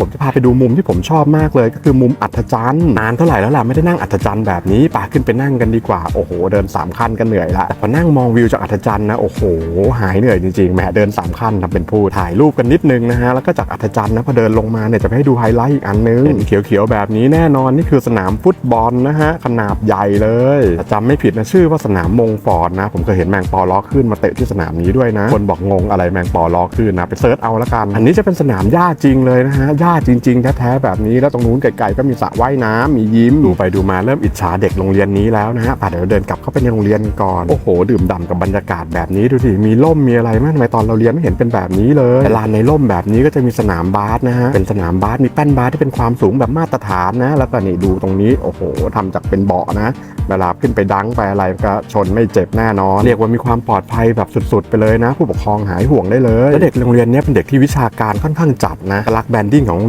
ผมจะพาไปดูมุมที่ผมชอบมากเลย ก็คือมุมอัศจรรย์นานเท่าไหร่แล้วล่ะไม่ได้นั่งอัศจรรย์แบบนี้ป่าขึ้นไปนั่งกันดีกว่าโอ้โหเดินสามขั้นกันเหนื่อยละแต่พอนั่งมองวิวจากอัศจรรย์นะโอ้โห หายเหนื่อยจริงๆแหมเดินสามขั้นทำเป็นพูดถ่ายรูปกันนิดนึงนะฮะแล้วก็จากอัศจรรย์นะพอเดินลงมาเนี่ยจะไปให้ดูไฮไลท์อีกอันนึงเขียวๆแบบนี้แน่นอนนี่คือสนามฟุตบอลนะฮะขนาดใหญ่เลยแต่จำไม่ผิดนะชื่อว่าสนามมงฟอร์ดนะ ผมเคยเห็นแมงปอล้อขึ้นมาเตะที่สนามนี้ด้วยนะ คนบอกงงอะไรแมงปอล้อขึ้นนะไปเซิร์ชเอาละกัน อันนี้จะเป็นสนามหญ้าจริงเลยนะฮะหญ้าจริง ๆ แท้ๆแบบนี้แล้วตรงนู้นไกลๆก็มีสระว่ายน้ำมียิ้มดูไปดูมาเริ่มอิจฉาเด็กโรงเรียนนี้แล้วนะฮะป่ะเดี๋ยวเดินกลับเข้าไปในโรงเรียนก่อนโอ้โห ดื่มด่ำกับบรรยากาศแบบนี้ดูสิมีร่มมีอะไรมั้ยทำไมตอนเราเรียนไม่เห็นเป็นแบบนี้เลยลานในร่มแบบนี้ก็จะมีสนามบาสนะฮะเป็นสนามบาสมีแป้นบาสที่เป็นความสูงแบบมาตรฐานนะ แล้วก็นี่ดูตรงนี้โอ้โหทำจากเป็นเบาะนะเวลาขึ้นไปดังไปอะไรก็ชนไม่เจ็บแน่นอนเรียกว่ามีความปลอดภัยแบบสุด ๆ ไปเลยนะ ผู้ปกครองหายห่วงได้เลยและเด็กโรงเรียนนี้เป็นเด็กที่วิชาการค่อนข้างจัดนะรักแบนดิ้ง